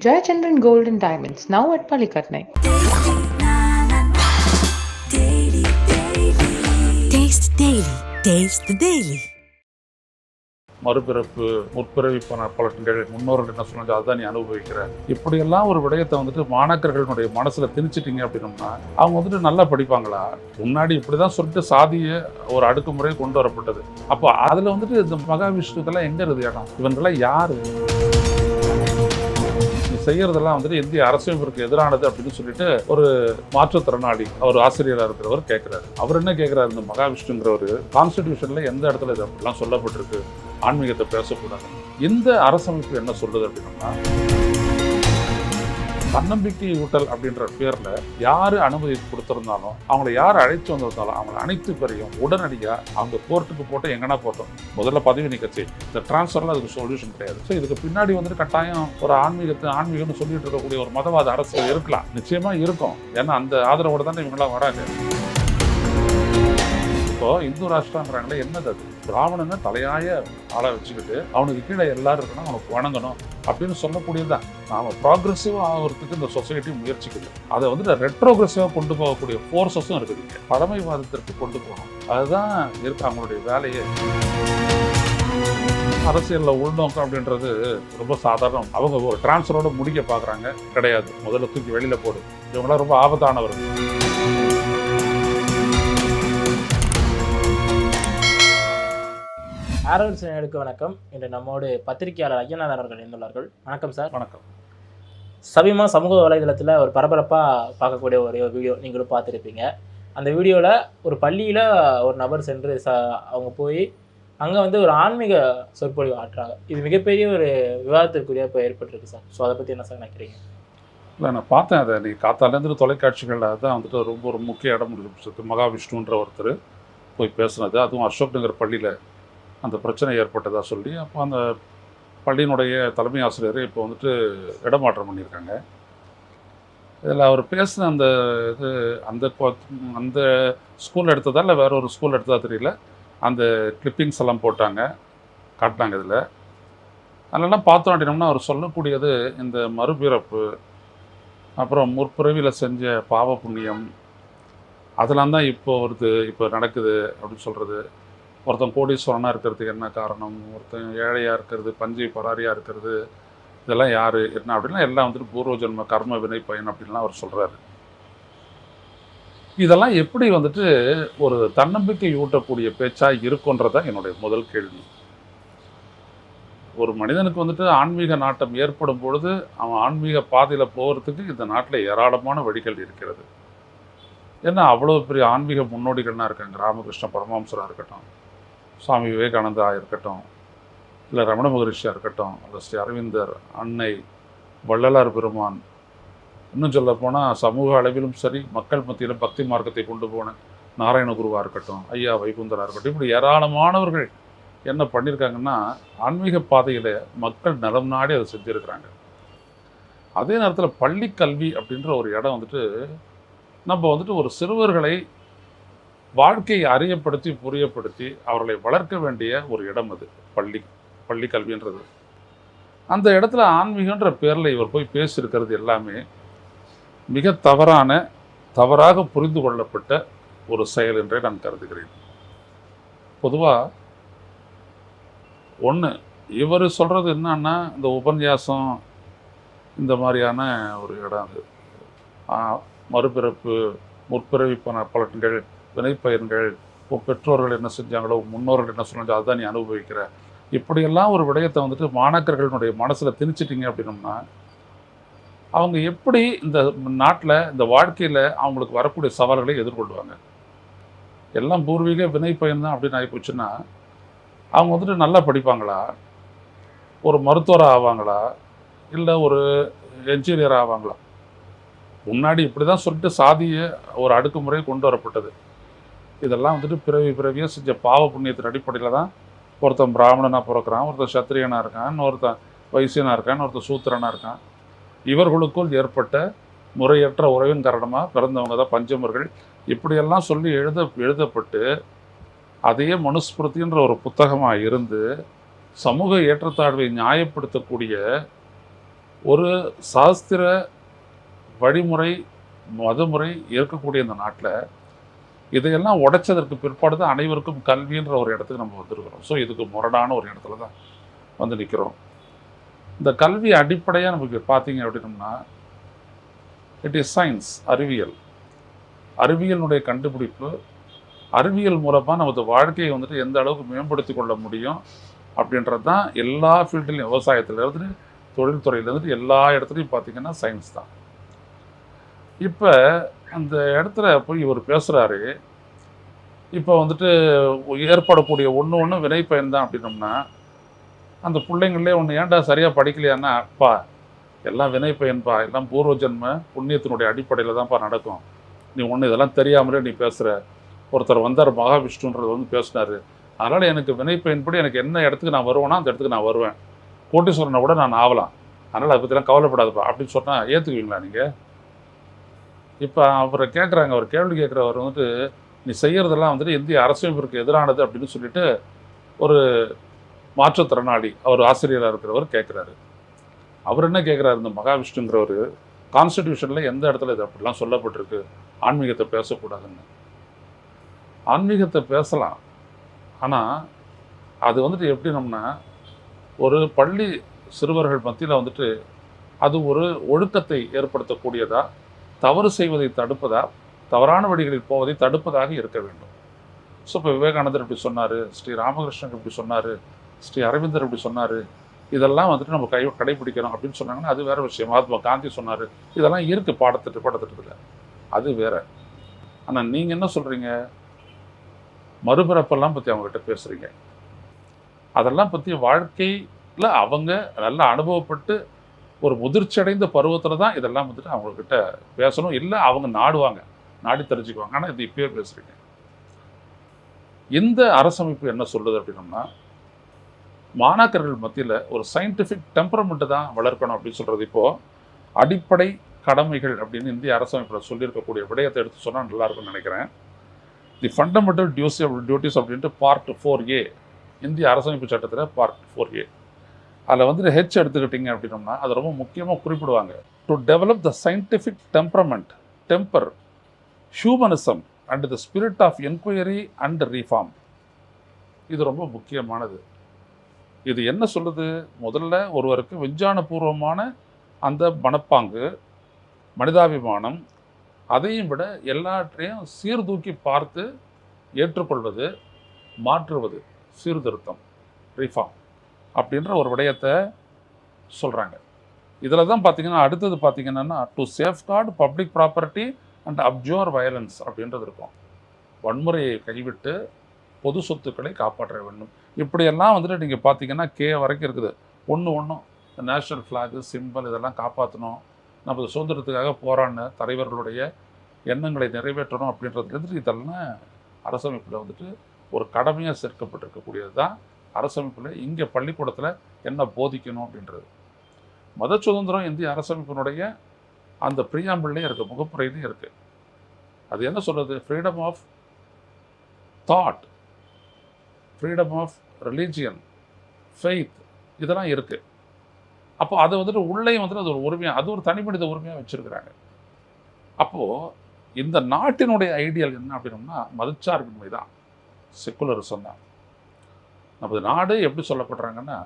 Jayachandran Gold and Diamonds, now at Palikatnai. Taste Daily. Taste the Daily. மறுபிறப்பு முற்பிறவி பண பலன்கள் முன்னோர்கள் என்ன சொன்னாங்க அதான் நீ அனுபவிக்கிற இப்படியெல்லாம் ஒரு விடயத்தை வந்துட்டு மாணாக்கர்களுடைய மனசுல திணிச்சிட்டீங்க அப்படின்னம்னா அவங்க வந்துட்டு நல்லா படிப்பாங்களா முன்னாடி இப்படிதான் சொல்லிட்டு சாதிய ஒரு அடுக்குமுறை கொண்டு வரப்பட்டது அப்போ அதுல வந்துட்டு இந்த மகாவிஷ்ணுக்கெல்லாம் எங்க இருக்குது இடம் இவங்கெல்லாம் யாரு செய்யறதெல்லாம் வந்துட்டு இந்திய அரசியலமைப்பிற்கு எதிரானது அப்படின்னு சொல்லிட்டு ஒரு மாற்றுத்திறனாளி அவர் ஆசிரியராக இருக்கிறவர் கேட்கிறாரு அவர் என்ன கேட்கிறாரு இந்த மகாவிஷ்ணுங்கிறவர் கான்ஸ்டிடியூஷன்ல எந்த இடத்துல இது அப்படிலாம் சொல்லப்பட்டிருக்கு? ஆன்மீகத்தை பேசக்கூடாது இந்த அரசமைப்பு என்ன சொல்லுது அப்படின்னா தன்னம்பிக்கை ஊட்டல் அப்படின்ற பேரில் யார் அனுமதி கொடுத்துருந்தாலும் அவங்களை யார் அழைத்து வந்திருந்தாலும் அவங்களை அனைத்து பேரையும் உடனடியாக அவங்க கோர்ட்டுக்கு போட்டு எங்கன்னா போட்டோம். முதல்ல பதவி நிகழ்ச்சி இந்த டிரான்ஸ்ஃபர்லாம் அதுக்கு சொல்யூஷன் கிடையாது. ஸோ இதுக்கு பின்னாடி வந்துட்டு கட்டாயம் ஒரு ஆன்மீகத்தை ஆன்மீகம்னு சொல்லிட்டு இருக்கக்கூடிய ஒரு மதவாத அரசு இருக்கலாம். நிச்சயமாக இருக்கும். ஏன்னா அந்த ஆதரவோட தானே இவங்களாம் வராங்க. இப்போ இந்து ராஷ்டிராங்கிறாங்களே என்னது அது? பிராமணனை தலையாய ஆளை வச்சுக்கிட்டு அவனுக்கு கீழே எல்லாரும் இருக்கணும் அவனுக்கு வணங்கணும் அப்படின்னு சொல்லக்கூடியதுதான். நாம ப்ராக்ரெசிவா ஆகிறதுக்கு இந்த சொசைட்டி முயற்சிக்குது. அதை வந்து ரெட்ரோக்ரெசிவா கொண்டு போகக்கூடிய ஃபோர்ஸஸும் இருக்குது பழமைவாதத்திற்கு கொண்டு போகணும். அதுதான் இருக்கு அவங்களுடைய வேலையே. அரசியலில் உள்நோக்கம் அப்படின்றது ரொம்ப சாதாரணம். அவங்க ஒரு டிரான்ஸ்ஃபரோட முடிக்க பார்க்குறாங்க. கிடையாது. முதல்ல தூக்கி வெளியில் போடு. இவங்களாம் ரொம்ப ஆபத்தானவர்கள். ஆரோல் சேனலுக்கு வணக்கம். இன்று நம்மோடு பத்திரிகையாளர் ஐயநாதன் அவர்கள் இணைந்துள்ளார்கள். வணக்கம் சார். வணக்கம். சமீபமாக சமூக வலைதளத்தில் ஒரு பரபரப்பாக பார்க்கக்கூடிய ஒரு வீடியோ நீங்களும் பார்த்துருப்பீங்க. அந்த வீடியோவில் ஒரு பள்ளியில் ஒரு நபர் சென்று ச அவங்க போய் அங்கே வந்து ஒரு ஆன்மீக சொற்பொழிவு ஆற்றுறாங்க இது மிகப்பெரிய ஒரு விவாதத்திற்குரிய இப்போ ஏற்பட்டிருக்கு சார். ஸோ அதை பற்றி என்ன சார் நினைக்கிறீங்க? இல்லை நான் பார்த்தேன் அதை. நீ காத்தாலேருந்து தொலைக்காட்சிகளில் தான் வந்துட்டு ரொம்ப ஒரு முக்கிய இடம் மகாவிஷ்ணுன்ற ஒருத்தர் போய் பேசுனது. அதுவும் அசோக் நகர் பள்ளியில் அந்த பிரச்சனை ஏற்பட்டதாக சொல்லி அப்போ அந்த பள்ளியினுடைய தலைமை ஆசிரியர் இப்போ வந்துட்டு இடமாற்றம் பண்ணியிருக்காங்க. இதில் அவர் பேசின அந்த இது அந்த அந்த ஸ்கூல் எடுத்ததா இல்லை வேற ஒரு ஸ்கூல் எடுத்ததா தெரியல. அந்த கிளிப்பிங்ஸ் எல்லாம் போட்டாங்க காட்டினாங்க இதில். அதெல்லாம் பார்த்தோம் அப்படின்னம்னா அவர் சொல்லக்கூடியது இந்த மறுபிறப்பு அப்புறம் முற்பிறவியில் செஞ்ச பாவ புண்ணியம் அதெல்லாம் தான் இப்போ வருது இப்போ நடக்குது அப்படின்னு சொல்கிறது ஒருத்தன் கோடீஸ்வரனாக இருக்கிறதுக்கு என்ன காரணம்? ஒருத்தன் ஏழையாக இருக்கிறது பஞ்சை பராரியாக இருக்கிறது இதெல்லாம் யார்? என்ன அப்படின்னா எல்லாம் வந்துட்டு பூர்வ ஜென்ம கர்ம வினை பயன் அப்படின்லாம் அவர் சொல்கிறாரு இதெல்லாம் எப்படி வந்துட்டு ஒரு தன்னம்பிக்கை ஊட்டக்கூடிய பேச்சாக இருக்குன்றதான் என்னுடைய முதல் கேள்வி. ஒரு மனிதனுக்கு வந்துட்டு ஆன்மீக நாட்டம் ஏற்படும் பொழுது அவன் ஆன்மீக பாதையில் போகிறதுக்கு இந்த நாட்டில் ஏராளமான வழிகள் இருக்கிறது. ஏன்னா அவ்வளோ பெரிய ஆன்மீக முன்னோடிகள்லாம் இருக்காங்க. ராமகிருஷ்ண பரமஹம்சராக இருக்கட்டும். சுவாமி விவேகானந்தா இருக்கட்டும் இல்லை ரமண மகரிஷியாக இருக்கட்டும் இல்லை ஸ்ரீ அரவிந்தர் அன்னை வள்ளலார் பெருமான் இன்னும் சொல்லப்போனால் சமூக அளவிலும் சரி மக்கள் மத்தியிலும் பக்தி மார்க்கத்தை கொண்டு போன நாராயண குருவாக இருக்கட்டும் ஐயா வைகுந்தராக இருக்கட்டும் இப்படி ஏராளமானவர்கள் என்ன பண்ணியிருக்காங்கன்னா ஆன்மீக பாதையில் மக்கள் நலம் நாடி அதை செஞ்சுருக்கிறாங்க. அதே நேரத்தில் பள்ளி கல்வி அப்படின்ற ஒரு இடம் வந்துட்டு நம்ம வந்துட்டு ஒரு சிறுவர்களை வாழ்க்கையை அறியப்படுத்தி புரியப்படுத்தி அவர்களை வளர்க்க வேண்டிய ஒரு இடம் அது. பள்ளி பள்ளி கல்வின்றது. அந்த இடத்துல ஆன்மீகன்ற பேரில் இவர் போய் பேசியிருக்கிறது எல்லாமே மிக தவறான தவறாக புரிந்து கொள்ளப்பட்ட ஒரு செயல் என்றே நான் கருதுகிறேன். பொதுவாக ஒன்று இவர் சொல்கிறது என்னன்னா இந்த உபன்யாசம் இந்த மாதிரியான ஒரு இடம் அது. மறுபிறப்பு முற்பிறவி பல பலன்கள் வினைப்பயன்கள் உன் பெற்றோர்கள் என்ன செஞ்சாங்களோ முன்னோர்கள் என்ன சொன்னாங்களோ அதுதான் நீ அனுபவிக்கிற. இப்படியெல்லாம் ஒரு விடயத்தை வந்துட்டு மாணாக்கர்களுடைய மனசில் திணிச்சிட்டிங்க அப்படின்னம்னா அவங்க எப்படி இந்த நாட்டில் இந்த வாழ்க்கையில் அவங்களுக்கு வரக்கூடிய சவால்களை எதிர்கொள்வாங்க? எல்லாம் பூர்வீக வினைப்பயன் தான் அப்படின்னு ஆகிப்போச்சுன்னா அவங்க வந்துட்டு நல்லா படிப்பாங்களா? ஒரு மருத்துவராக ஆவாங்களா? இல்லை ஒரு என்ஜினியர் ஆவாங்களா? முன்னாடி இப்படி தான் சொல்லிட்டு சாதிய ஒரு அடுக்குமுறை கொண்டு வரப்பட்டது. இதெல்லாம் வந்துட்டு பிறவி பிறவியாக செஞ்ச பாவ புண்ணியத்தின் அடிப்படையில் தான் ஒருத்தன் பிராமணனாக பிறக்கிறான் ஒருத்தன் சத்திரியனாக இருக்கான் ஒருத்தன் வைசியனாக இருக்கான் ஒருத்தன் சூத்திரனாக இருக்கான். இவர்களுக்குள் ஏற்பட்ட முறையற்ற உறவின் காரணமாக பிறந்தவங்க தான் பஞ்சமர்கள் இப்படியெல்லாம் சொல்லி எழுத எழுதப்பட்டு அதையே மனுஸ்மிருதின்ற ஒரு புத்தகமாக இருந்து சமூக ஏற்றத்தாழ்வை நியாயப்படுத்தக்கூடிய ஒரு சாஸ்திர வழிமுறை மதமுறை இருக்கக்கூடிய இந்த நாட்டில் இதையெல்லாம் உடைச்சதற்கு பிற்பாடு தான் அனைவருக்கும் கல்வின்ற ஒரு இடத்துக்கு நம்ம வந்திருக்கிறோம். ஸோ இதுக்கு முரடான ஒரு இடத்துல தான் வந்து நிற்கிறோம் இந்த கல்வி அடிப்படையாக நமக்கு பார்த்தீங்க அப்படின்னம்னா இட் இஸ் சயின்ஸ் அறிவியல். அறிவியலுடைய கண்டுபிடிப்பு அறிவியல் மூலமாக நமது வாழ்க்கையை வந்துட்டு எந்த அளவுக்கு மேம்படுத்தி கொள்ள முடியும் அப்படின்றது தான் எல்லா ஃபீல்டுலையும் விவசாயத்துலேருந்து தொழில்துறையிலேருந்து எல்லா இடத்துலையும் பார்த்தீங்கன்னா சயின்ஸ் தான். இப்போ அந்த இடத்துல போய் இவர் பேசுகிறாரு இப்போ வந்துட்டு ஏற்படக்கூடிய ஒன்று ஒன்று வினை பயன் தான் அப்படின்னோம்னா அந்த பிள்ளைங்களே ஒன்று ஏன்டா சரியாக படிக்கலையான்னா அப்பா எல்லாம் வினை பயன்பா எல்லாம் பூர்வ ஜென்ம புண்ணியத்தினுடைய அடிப்படையில் தான்ப்பா நடக்கும். நீ ஒன்று இதெல்லாம் தெரியாமலே நீ பேசுகிற ஒருத்தர் வந்தார் மகாவிஷ்ணுன்றது வந்து பேசினார். அதனால் எனக்கு வினை பயன்படி எனக்கு என்ன இடத்துக்கு நான் வருவேன்னா அந்த இடத்துக்கு நான் வருவேன். கோட்டீஸ்வரனை கூட நான் ஆகலாம் அதனால் அதை பற்றிலாம் கவலைப்படாதுப்பா. அப்படின்னு சொன்னால் ஏற்றுக்குவீங்களா நீங்கள் இப்போ அவரை கேட்குறாங்க அவர் கேள்வி கேட்குறவர் வந்துட்டு நீ செய்கிறதெல்லாம் வந்துட்டு இந்திய அரசியமைப்பிற்கு எதிரானது அப்படின்னு சொல்லிட்டு ஒரு மாற்றுத்திறனாளி அவர் ஆசிரியராக இருக்கிறவர் கேட்குறாரு அவர் என்ன கேட்குறாரு இந்த மகாவிஷ்ணுங்கிறவர் கான்ஸ்டிடியூஷனில் எந்த இடத்துல இது அப்படிலாம் சொல்லப்பட்டிருக்கு? ஆன்மீகத்தை பேசக்கூடாதுன்னு. ஆன்மீகத்தை பேசலாம். ஆனால் அது வந்துட்டு எப்படி நம்மனா ஒரு பள்ளி சிறுவர்கள் மத்தியில் வந்துட்டு அது ஒரு ஒழுக்கத்தை ஏற்படுத்தக்கூடியதாக தவறு செய்வதை தடுப்பதா தவறான வழிகளில் போவதை தடுப்பதாக இருக்க வேண்டும். ஸோ இப்போ விவேகானந்தர் இப்படி சொன்னார் ஸ்ரீ ராமகிருஷ்ணன் இப்படி சொன்னார் ஸ்ரீ அரவிந்தர் இப்படி சொன்னார் இதெல்லாம் வந்துட்டு நம்ம கை கடைபிடிக்கணும் அப்படின்னு சொன்னாங்கன்னா அது வேறு விஷயம். மகாத்மா காந்தி சொன்னார் இதெல்லாம் இருக்குது பாடத்திட்டு பாடத்திட்டத்தில். அது வேற. ஆனால் நீங்கள் என்ன சொல்கிறீங்க மறுபிறப்பெல்லாம் பற்றி அவங்ககிட்ட பேசுகிறீங்க அதெல்லாம் பற்றி வாழ்க்கையில் அவங்க நல்லா அனுபவப்பட்டு ஒரு முதிர்ச்சியடைந்த பருவத்தில் தான் இதெல்லாம் வந்துட்டு அவங்கக்கிட்ட பேசணும். இல்லை அவங்க நாடுவாங்க. நாடி தெரிஞ்சுக்குவாங்க. ஆனால் இது இப்பயே பேசுகிறீங்க இந்த அரசமைப்பு என்ன சொல்லுது அப்படின்னம்னா மாணாக்கர்கள் மத்தியில் ஒரு சயின்டிஃபிக் டெம்பரமெண்ட்டு தான் வளர்க்கணும் அப்படின்னு சொல்கிறது இப்போது அடிப்படை கடமைகள் அப்படின்னு இந்திய அரசமைப்பில் சொல்லியிருக்கக்கூடிய விடயத்தை எடுத்து சொன்னால் நல்லாயிருக்கும்னு நினைக்கிறேன். தி ஃபண்டமெண்டல் டியூசி டியூட்டிஸ் அப்படின்ட்டு பார்ட் ஃபோர் ஏ இந்திய அரசமைப்பு சட்டத்தில் பார்ட் ஃபோர் ஏ அதில் வந்துட்டு ஹெச் எடுத்துக்கிட்டிங்க அப்படின்னோம்னா அது ரொம்ப முக்கியமாக குறிப்பிடுவாங்க. To develop the scientific temperament temper humanism and the spirit of enquiry and reform இது ரொம்ப முக்கியமானது. இது என்ன சொல்லுது? முதல்ல ஒருவருக்கு விஞ்ஞானபூர்வமான அந்த மனப்பாங்கு மனிதாபிமானம் அதையும் விட எல்லாற்றையும் சீர்தூக்கி பார்த்து ஏற்றுக்கொள்வது மாற்றுவது சீர்திருத்தம் ரீஃபார்ம் அப்படின்ற ஒரு விடயத்தை சொல்கிறாங்க இதில் தான் பார்த்தீங்கன்னா அடுத்தது பார்த்தீங்கன்னா to safeguard public property and abjure violence அப்படின்றது இருக்கும். வன்முறையை கைவிட்டு பொது சொத்துக்களை காப்பாற்ற வேண்டும். இப்படியெல்லாம் வந்துட்டு நீங்கள் பார்த்தீங்கன்னா கே வரைக்கும் இருக்குது. ஒன்று ஒன்றும் இந்த நேஷ்னல் ஃப்ளாகு சிம்பிள் இதெல்லாம் காப்பாற்றணும் நமது சுதந்திரத்துக்காக போராடின தலைவர்களுடைய எண்ணங்களை நிறைவேற்றணும் அப்படின்றதுலேருந்து இதெல்லாம் அரசமைப்பில் வந்துட்டு ஒரு கடமையாக சேர்க்கப்பட்டிருக்கக்கூடியது தான் அரசமைப்பில் இங்கே பள்ளிக்கூடத்தில் என்ன போதிக்கணும் அப்படின்றது. மத சுதந்திரம் இந்திய அரசமைப்பினுடைய அந்த பிரியாம்பிள்லேயே இருக்குது முகப்புறையிலையும் இருக்குது அது என்ன சொல்கிறது freedom of thought freedom of religion faith இதெல்லாம் இருக்குது அப்போ அதை வந்துட்டு உள்ளேயும் வந்துட்டு அது ஒரு உரிமையாக அது ஒரு தனி மனித உரிமையாக வச்சுருக்கிறாங்க. அப்போது இந்த நாட்டினுடைய ஐடியல் என்ன அப்படின்னோம்னா மதச்சார்பின்மை தான் செக்குலரிசம் தான். நமது நாடு எப்படி சொல்லப்படுறாங்கன்னா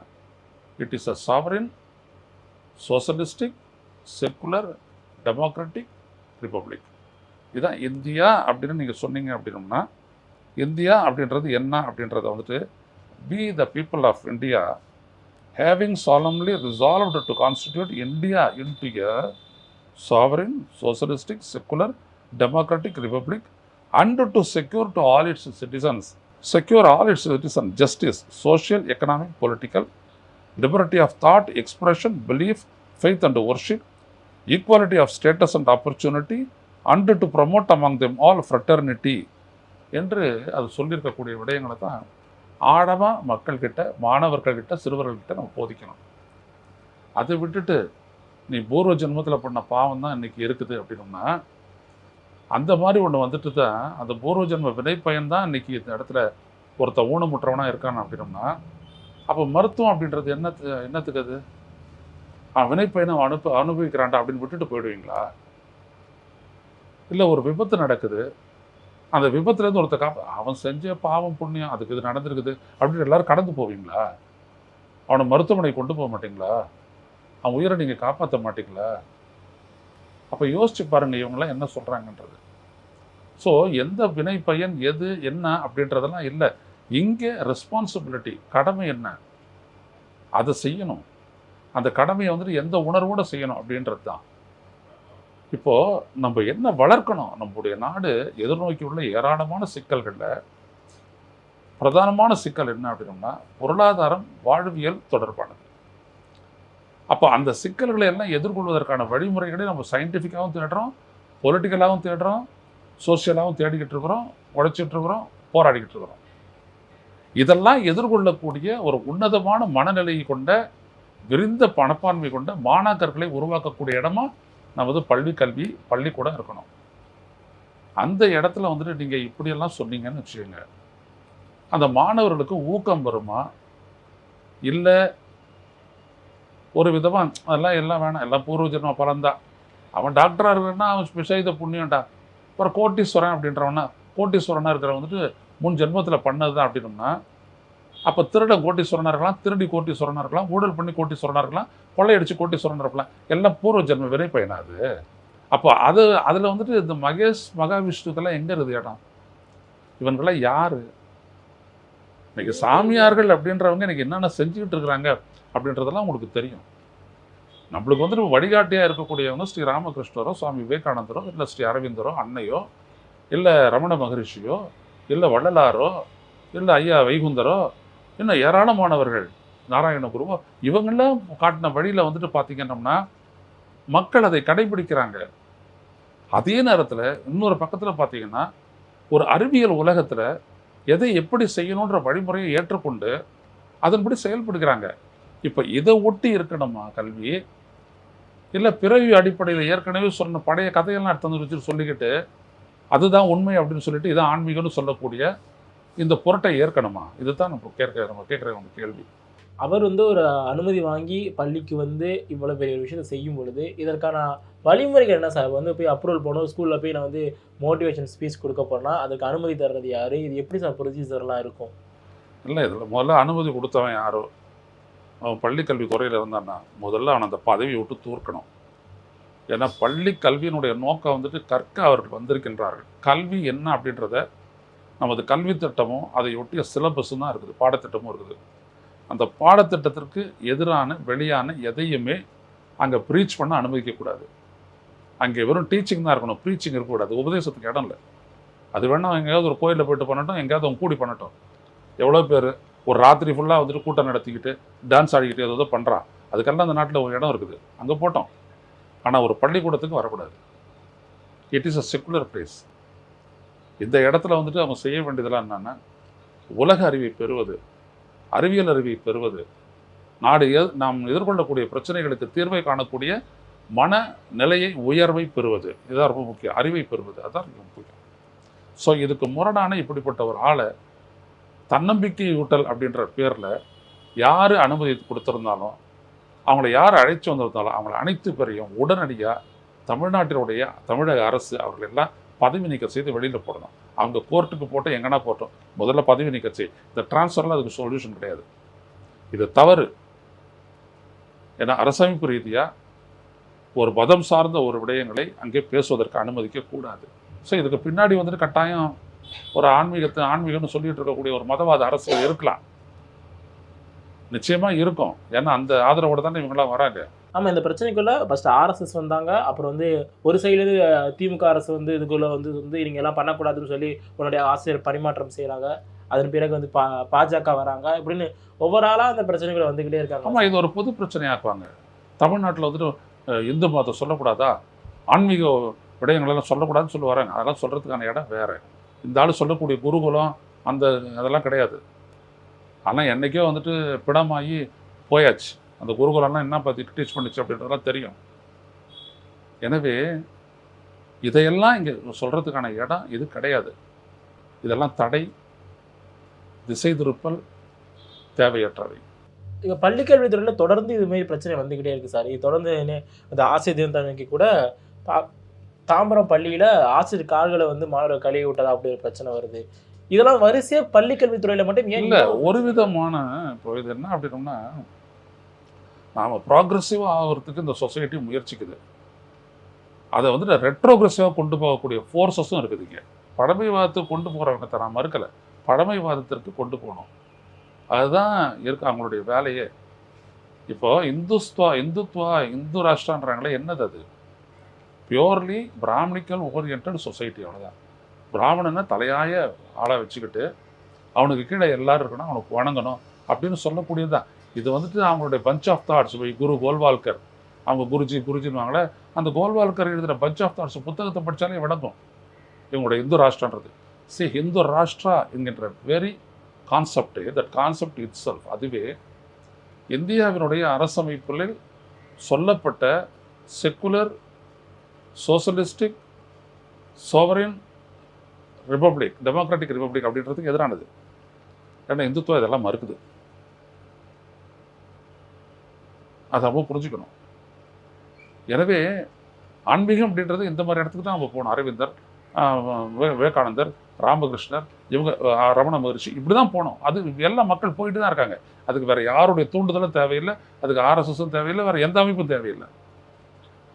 it is a sovereign socialistic secular democratic republic இதுதான் இந்தியா அப்படின்னு நீங்கள் சொன்னீங்க அப்படின்னோம்னா இந்தியா அப்படின்றது என்ன அப்படின்றத வந்துட்டு we the people of India having solemnly resolved to constitute India into a sovereign socialistic secular democratic republic and to secure to all its citizens secure all its citizens justice, social, economic, political, liberty of thought, expression, belief, faith and worship, equality of status and opportunity, and to promote among them all fraternity என்று அது சொல்லியிருக்கக்கூடிய விடயங்களை தான் ஆழமாக மக்கள்கிட்ட மாணவர்கள்கிட்ட சிறுவர்கள்கிட்ட நம்ம போதிக்கணும் அதை விட்டுட்டு நீ பூர்வ ஜென்மத்தில் பண்ண பாவம் தான் இன்னைக்கு இருக்குது அப்படின்னோம்னா அந்த மாதிரி ஒன்று வந்துட்டு தான் அந்த பூர்வ ஜென்ம தான் இன்னைக்கு இந்த இடத்துல ஒருத்த ஊனமுற்றவனாக இருக்கான் அப்படின்னோம்னா அப்போ மருத்துவம் அப்படின்றது என்ன என்னத்துக்கு அது? அவன் வினைப்பயனை அவன் அனுப்ப அனுபவிக்கிறான்டா அப்படின்னு விட்டுட்டு போயிடுவீங்களா? இல்லை ஒரு விபத்து நடக்குது அந்த விபத்துலேருந்து ஒருத்த காப்ப அவன் செஞ்ச பாவம் புண்ணியம் அதுக்கு இது நடந்திருக்குது அப்படின்னு எல்லாரும் கடந்து போவீங்களா? அவனை மருத்துவமனை கொண்டு போக மாட்டிங்களா? அவன் உயிரை நீங்கள் காப்பாற்ற மாட்டிங்களா? அப்போ யோசிச்சு பாருங்க இவங்கெல்லாம் என்ன சொல்கிறாங்கன்றது ஸோ எந்த வினை பயன் எது என்ன அப்படின்றதெல்லாம் இல்லை. இங்கே ரெஸ்பான்சிபிலிட்டி கடமை என்ன? அதை செய்யணும். அந்த கடமையை வந்துட்டு எந்த உணர்வோடு செய்யணும் அப்படின்றது தான் இப்போது நம்ம என்ன வளர்க்கணும்? நம்முடைய நாடு எதிர்நோக்கி உள்ள ஏராளமான சிக்கல்களில் பிரதானமான சிக்கல் என்ன அப்படின்னோம்னா பொருளாதாரம் வாழ்வியல் தொடர்பானது. அப்போ அந்த சிக்கல்களை எல்லாம் எதிர்கொள்வதற்கான வழிமுறைகளை நம்ம சயின்டிஃபிக்காகவும் தேடுறோம் பொலிட்டிக்கலாகவும் தேடுறோம் சோசியலாகவும் தேடிக்கிட்டு இருக்கிறோம் உழைச்சிட்டு இருக்கிறோம் போராடிக்கிட்டு இருக்கிறோம். இதெல்லாம் எதிர்கொள்ளக்கூடிய ஒரு உன்னதமான மனநிலையை கொண்ட விரிந்த பணப்பான்மை கொண்ட மாணாக்கர்களை உருவாக்கக்கூடிய இடமா நமது பள்ளி கல்வி பள்ளிக்கூடம் இருக்கணும். அந்த இடத்துல வந்துட்டு நீங்கள் இப்படியெல்லாம் சொன்னீங்கன்னு வச்சுக்கோங்க. அந்த மாணவர்களுக்கு ஊக்கம் வருமா? இல்லை ஒரு விதமாக அதெல்லாம் எல்லாம் வேணாம். எல்லாம் பூர்வ ஜென்ம அவன் டாக்டராக இருக்கிறன்னா அவன் விசேத புண்ணியம்டா அப்புறம் கோட்டீஸ்வரன் அப்படின்றவனா கோட்டீஸ்வரனாக இருக்கிறவன் வந்துட்டு முன் ஜென்மத்தில் பண்ணது தான் அப்படின்னோம்னா அப்போ திருடன் கோட்டீஸ்வரனாக இருக்கலாம் திருடி கோட்டீஸ்வரனாக இருக்கலாம் ஊழல் பண்ணி கோட்டீஸ்வரனாக இருக்கலாம் கொள்ளையடிச்சு கோட்டீஸ்வரனாக இருக்கலாம். எல்லாம் பூர்வ ஜென்ம வினை பயனாது அப்போ அது அதில் வந்துட்டு இந்த மகேஷ் மகாவிஷ்ணுக்கெல்லாம் எங்கே இருக்குது இடம்? இவங்களாம் யார்? இன்னைக்கு சாமியார்கள் அப்படின்றவங்க இன்றைக்கி என்னென்ன செஞ்சுக்கிட்டு இருக்கிறாங்க அப்படின்றதெல்லாம் உங்களுக்கு தெரியும். நம்மளுக்கு வந்துட்டு வழிகாட்டியாக இருக்கக்கூடியவங்க ஸ்ரீ ராமகிருஷ்ணரோ சுவாமி விவேகானந்தரோ இல்லை ஸ்ரீ அரவிந்தரோ அன்னையோ இல்லை ரமண மகரிஷியோ இல்லை வள்ளலாரோ இல்லை ஐயா வைகுந்தரோ இன்னும் ஏராளமானவர்கள் நாராயண குருவோ இவங்கெல்லாம் காட்டின வழியில் வந்துட்டு பார்த்திங்கன்னா மக்கள் அதை கடைபிடிக்கிறாங்க. அதே நேரத்தில் இன்னொரு பக்கத்தில் பார்த்தீங்கன்னா ஒரு அறிவியல் உலகத்தில் எதை எப்படி செய்யணுன்ற வழிமுறையை ஏற்றுக்கொண்டு அதன்படி செயல்படுகிறாங்க. இப்போ இதை ஒட்டி இருக்கணுமா கல்வி? இல்லை பிறவி அடிப்படையில் ஏற்கனவே சொன்ன பழைய கதையெல்லாம் எடுத்து வந்து வச்சுட்டு சொல்லிக்கிட்டு அதுதான் உண்மை அப்படின்னு சொல்லிட்டு இதான் ஆன்மீகம்னு சொல்லக்கூடிய இந்த பொருட்டை ஏற்கணுமா? இதுதான் நம்ம கேட்க நம்ம கேட்குற கேள்வி. அவர் வந்து ஒரு அனுமதி வாங்கி பள்ளிக்கு வந்து இவ்வளோ பெரிய ஒரு விஷயத்தை செய்யும் பொழுது இதற்கான வழிமுறைகள் என்ன சார்? வந்து போய் அப்ரூவல் போனோம் ஸ்கூலில் போய் நான் வந்து மோட்டிவேஷன் ஸ்பீச் கொடுக்க போனால் அதுக்கு அனுமதி தர்றது யார்? இது எப்படி சார் ப்ரொசீஜர்லாம் இருக்கும்? இல்லை இதில் முதல்ல அனுமதி கொடுத்தவன் யாரோ? அவன் பள்ளி கல்வி துறையில் இருந்தான்னா முதல்ல அவன் அந்த பதவியை விட்டு தூர்க்கணும். ஏன்னா பள்ளி கல்வியினுடைய நோக்கம் வந்துட்டு கற்க அவர்கள் வந்திருக்கின்றார்கள். கல்வி என்ன அப்படின்றத நமது கல்வி திட்டமும் அதை ஒட்டிய சிலபஸும் தான் இருக்குது பாடத்திட்டமும் இருக்குது. அந்த பாடத்திட்டத்திற்கு எதிரான வெளியான எதையுமே அங்கே ப்ரீச் பண்ண அனுமதிக்கக்கூடாது. அங்கே வெறும் டீச்சிங் தான் இருக்கணும். ப்ரீச்சிங் இருக்கக்கூடாது. உபதேசத்துக்கு இடம் இல்லை. அது வேணால் எங்கேயாவது ஒரு கோயிலில் போயிட்டு பண்ணட்டும் எங்கேயாவது அவங்க கூடி பண்ணட்டும். எவ்வளோ பேர்? ஒரு ராத்திரி ஃபுல்லாக வந்துட்டு கூட்டம் நடத்திக்கிட்டு டான்ஸ் ஆடிக்கிட்டு ஏதோ பண்ணுறான் அதுக்கெல்லாம் அந்த நாட்டில் ஒரு இடம் இருக்குது. அங்கே போட்டோம். ஆனால் ஒரு பள்ளிக்கூடத்துக்கு வரக்கூடாது. It is a secular place இந்த இடத்துல வந்துட்டு அவங்க செய்ய வேண்டியதெல்லாம் என்னென்னா உலக அறிவை பெறுவது. அறிவியல் அறிவை பெறுவது. நாடு நாம் எதிர்கொள்ளக்கூடிய பிரச்சனைகளுக்கு தீர்வை காணக்கூடிய மன நிலையை உயர்வை பெறுவது. இதுதான் ரொம்ப முக்கியம். அறிவை பெறுவது. அதான் ரொம்ப முக்கியம். ஸோ இதுக்கு முரணான இப்படிப்பட்ட ஒரு ஆளை தன்னம்பிக்கை ஊட்டல் அப்படின்ற பேரில் யார் அனுமதி கொடுத்துருந்தாலும் அவங்கள யார் அழைச்சி வந்திருந்தாலும் அவங்கள அனைத்து பேரையும் உடனடியாக தமிழ்நாட்டினுடைய தமிழக அரசு அவர்கள் எல்லாம் பதவி நீக்கம் செய்து வெளியில் போடணும். அவங்க கோர்ட்டுக்கு போட்டு எங்கன்னா போட்டோம். முதல்ல பதவி நிகழ்ச்சி இந்த டிரான்ஸ்ஃபர்லாம் அதுக்கு சொல்யூஷன் கிடையாது. இது தவறு. ஏன்னா அரசமைப்பு ரீதியாக ஒரு மதம் சார்ந்த ஒரு விடயங்களை அங்கே பேசுவதற்கு அனுமதிக்க கூடாது. ஸோ இதுக்கு பின்னாடி வந்துட்டு கட்டாயம் ஒரு ஆன்மீகத்தை ஆன்மீகம்னு சொல்லிட்டு இருக்கக்கூடிய ஒரு மதவாத அரசியல் இருக்கலாம். நிச்சயமா இருக்கும். ஏன்னா அந்த ஆதரவோட தானே இவங்கெல்லாம் வராங்க. ஆமாம் இந்த பிரச்சனைக்குள்ளே ஃபஸ்ட்டு ஆர்எஸ்எஸ் வந்தாங்க. அப்புறம் வந்து ஒரு சைடுலேருந்து திமுக அரசு வந்து இதுக்குள்ளே வந்து வந்து நீங்க எல்லாம் பண்ணக்கூடாதுன்னு சொல்லி உன்னுடைய ஆசிரியர் பரிமாற்றம் செய்கிறாங்க அதன் பிறகு வந்து பா பாஜக வராங்க. இப்படின்னு ஒவ்வொரு ஆளாக அந்த பிரச்சனைகளை வந்துக்கிட்டே இருக்காங்க. ஆமாம் இது ஒரு பொது பிரச்சனையாக்குவாங்க. தமிழ்நாட்டில் வந்துட்டு இந்து மதத்தை சொல்லக்கூடாதா? ஆன்மீக விடயங்களெல்லாம் சொல்லக்கூடாதுன்னு சொல்லி வராங்க அதெல்லாம் சொல்கிறதுக்கான இடம் வேறு. இந்த ஆள் சொல்லக்கூடிய குருகுலம் அந்த அதெல்லாம் கிடையாது. ஆனால் என்றைக்கோ வந்துட்டு பிடமாகி போயாச்சு. அந்த குருகுலம்லாம் என்ன பற்றி டீச் பண்ணிச்சு அப்படின்றதெல்லாம் தெரியும். எனவே இதையெல்லாம் இங்கே சொல்கிறதுக்கான இடம் இது கிடையாது. இதெல்லாம் தடை திசை திருப்பல் தேவையற்றவை. இப்போ பள்ளிக்கல்வித்துறையில் தொடர்ந்து இது மாதிரி பிரச்சனை வந்துக்கிட்டே இருக்குது சார். இது தொடர்ந்து அந்த ஆசிரியர் அன்னைக்கு கூட தா- தாம்பரம் பள்ளியில் ஆசிரியர் கால்களை வந்து மாணவர் கழுவி விட்டதா அப்படி ஒரு பிரச்சனை வருது. இதெல்லாம் வரிசையாக பள்ளிக்கல்வித்துறையில் மட்டும் ஏன் இல்ல ஒரு விதமான இப்போ இது என்ன அப்படின்னோம்னா நாம ப்ராக்ரெசிவாக ஆகிறதுக்கு இந்த சொசைட்டி முயற்சிக்குது. அதை வந்துட்டு ரெட்ரோக்ரெசிவாக கொண்டு போகக்கூடிய ஃபோர்ஸஸும் இருக்குதுங்க பழமைவாதத்துக்கு கொண்டு போகிறவங்க நான் மறுக்கலை பழமைவாதத்திற்கு கொண்டு போகணும். அதுதான் இருக்கு அவங்களுடைய வேலையே. இப்போ இந்துஸ்துவா இந்துத்வா இந்து ராஷ்டிரான்றாங்களே என்னது அது? பியோர்லி பிராமணிக்கல் ஓரியன்ட் சொசைட்டி அவ்வளோதான் பிராமணனை தலையாய ஆளை வச்சுக்கிட்டு அவனுக்கு கீழே எல்லாரும் இருக்கணும் அவனுக்கு வணங்கணும் அப்படின்னு சொல்லக்கூடியது தான் இது வந்துட்டு அவங்களுடைய bunch of thoughts Guru Golwalkar அவங்க குருஜி குருஜின்வாங்களே அந்த கோல்வால்கர் எழுதுகிற பஞ்ச் ஆஃப் தாட்ஸ் புத்தகத்தை படித்தாலே விளங்கும். இவங்களுடைய இந்து ராஷ்டிரன்றது. சி இந்து ராஷ்டிரா என்கின்ற very concept that concept itself அதுவே இந்தியாவினுடைய அரசமைப்பில் சொல்லப்பட்ட secular socialistic sovereign republic democratic republic அப்படின்றதுக்கு எதிரானது. ஏன்னா இந்துத்துவம் இதெல்லாம் மறுக்குது. அதை நம்ம புரிஞ்சுக்கணும். எனவே ஆன்மீகம் அப்படின்றது இந்த மாதிரி இடத்துக்கு தான் நம்ம போகணும். அரவிந்தர் விவேகானந்தர் ராமகிருஷ்ணர் இவங்க ரமண மகரிஷி இப்படி தான் போனோம் அது எல்லா மக்கள் போயிட்டு தான் இருக்காங்க. அதுக்கு வேறு யாருடைய தூண்டுதலும் தேவையில்லை. அதுக்கு ஆர்எஸ்எஸும் தேவையில்லை. வேறு எந்த அமைப்பும் தேவையில்லை.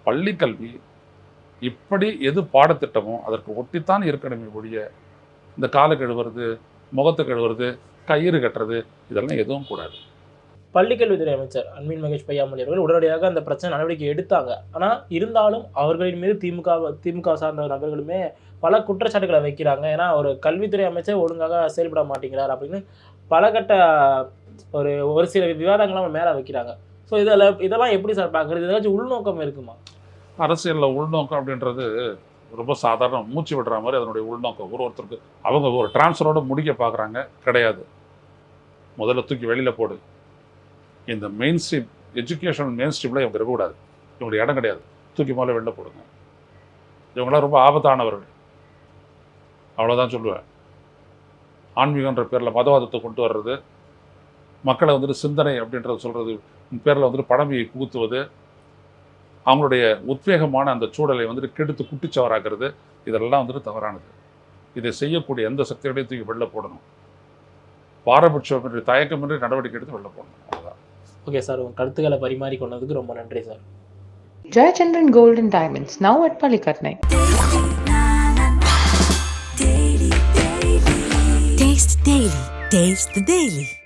பள்ளிக்கல்வி இப்படி எது பாடத்திட்டமோ அதற்கு ஒட்டித்தான் இருக்கணுமே ஒழிய இந்த காலை கழுவுறது முகத்தை கழுவுறது கயிறு கட்டுறது இதெல்லாம் எதுவும் கூடாது. பள்ளிக்கல்வித்துறை அமைச்சர் அன்பின் மகேஷ் பையாமொழி அவர்கள் உடனடியாக அந்த பிரச்சனை நடவடிக்கை எடுத்தாங்க. ஆனால் இருந்தாலும் அவர்களின் மீது திமுக திமுக சார்ந்த நபர்களுமே பல குற்றச்சாட்டுகளை வைக்கிறாங்க. ஏன்னா ஒரு கல்வித்துறை அமைச்சர் ஒழுங்காக செயல்பட மாட்டேங்கிறார் அப்படின்னு பல கட்ட ஒரு ஒரு சில விவாதங்களை அவங்க மேலே வைக்கிறாங்க. ஸோ இதில் இதெல்லாம் எப்படி சார் பார்க்குறது ஏதாச்சும் உள்நோக்கம் இருக்குமா? அரசியலில் உள்நோக்கம் அப்படின்றது ரொம்ப சாதாரண மூச்சு விடுற மாதிரி அதனுடைய உள்நோக்கம். ஒரு ஒருத்தருக்கு அவங்க ஒரு டிரான்ஸ்ஃபரோட முடிக்க பார்க்குறாங்க கிடையாது. முதல்ல தூக்கி வெளியில் போடு. இந்த மெயின் ஸ்ட்ரீம் எஜுகேஷன் மெயின் ஸ்ட்ரீமில் இவங்க இருக்கக்கூடாது. இவங்களுக்கு இடம் கிடையாது. தூக்கி மேலே வெளில போடுங்க. இவங்களாம் ரொம்ப ஆபத்தானவர்கள். அவ்வளோதான் சொல்லுவேன். ஆன்மீகன்ற பேரில் மதவாதத்தை கொண்டு வர்றது மக்களை வந்துட்டு சிந்தனை அப்படின்றத சொல்கிறது பேரில் வந்துட்டு பழமையை புகுத்துவது அவங்களுடைய உத்வேகமான அந்த சூழலை வந்துட்டு கெடுத்து குட்டிச்சவராக்கிறது இதெல்லாம் வந்துட்டு தவறானது. இதை செய்யக்கூடிய எந்த சக்தியோடையும் தூக்கி வெளில போடணும். பாரபட்சமின்றி தயக்கமின்றி நடவடிக்கை எடுத்து வெளில போடணும். அவ்வளோதான் ஓகே சார் உங்கள் கருத்துக்களை பரிமாறி கொண்டதுக்கு ரொம்ப நன்றி sir Gold and Diamonds, now at Palikatnai. Taste the Daily. Taste the Daily.